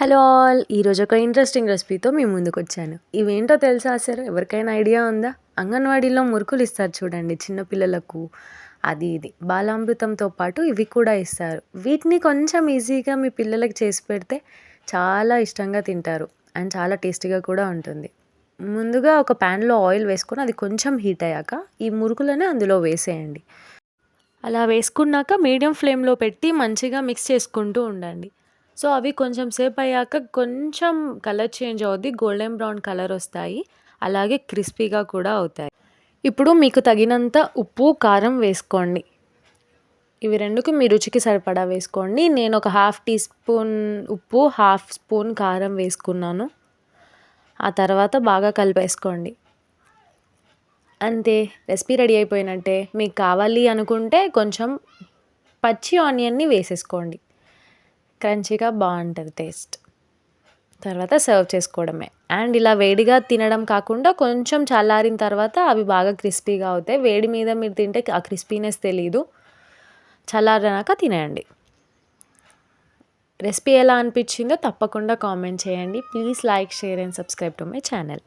Hello all. ఈరోజు ఒక interesting రెసిపీతో మీ ముందుకు వచ్చాను ఇవేంటో తెలుసా అసలు? ఎవరికైనా ఐడియా ఉందా? అంగన్వాడీలో మురుకులు ఇస్తారు చూడండి చిన్నపిల్లలకు అది ఇది. బాలామృతంతో పాటు ఇవి కూడా ఇస్తారు. వీటిని కొంచెం ఈజీగా మీ పిల్లలకి చేసి పెడితే చాలా ఇష్టంగా తింటారు అండ్ చాలా టేస్టీగా కూడా ఉంటుంది. ముందుగా ఒక ప్యాన్లో ఆయిల్ వేసుకొని అది కొంచెం హీట్ అయ్యాక ఈ మురుకులను అందులో వేసేయండి. అలా వేసుకున్నాక మీడియం ఫ్లేమ్లో పెట్టి మంచిగా మిక్స్ చేసుకుంటూ ఉండండి. సో అవి కొంచెం సేపు అయ్యాక కొంచెం కలర్ చేంజ్ అవుద్ది గోల్డెన్ బ్రౌన్ కలర్ వస్తాయి అలాగే క్రిస్పీగా కూడా అవుతాయి. ఇప్పుడు మీకు తగినంత ఉప్పు కారం వేసుకోండి. ఇవి రెండుకి మీ రుచికి సరిపడా వేసుకోండి. నేను ఒక హాఫ్ టీ స్పూన్ ఉప్పు హాఫ్ స్పూన్ కారం వేసుకున్నాను. ఆ తర్వాత బాగా కలిపేసుకోండి. అంతే రెసిపీ రెడీ అయిపోయినట్టే. మీకు కావాలి అనుకుంటే కొంచెం పచ్చి ఆనియన్ని వేసేసుకోండి. క్రంచీగా బాగుంటుంది టేస్ట్. తర్వాత సర్వ్ చేసుకోవడమే. అండ్ ఇలా వేడిగా తినడం కాకుండా కొంచెం చల్లారిన తర్వాత అవి బాగా క్రిస్పీగా అవుతాయి. వేడి మీద మీరు తింటే ఆ క్రిస్పీనెస్ తెలీదు. చల్లారినాక తినేయండి. రెసిపీ ఎలా అనిపించిందో తప్పకుండా కామెంట్ చేయండి. Please like share and subscribe to my channel.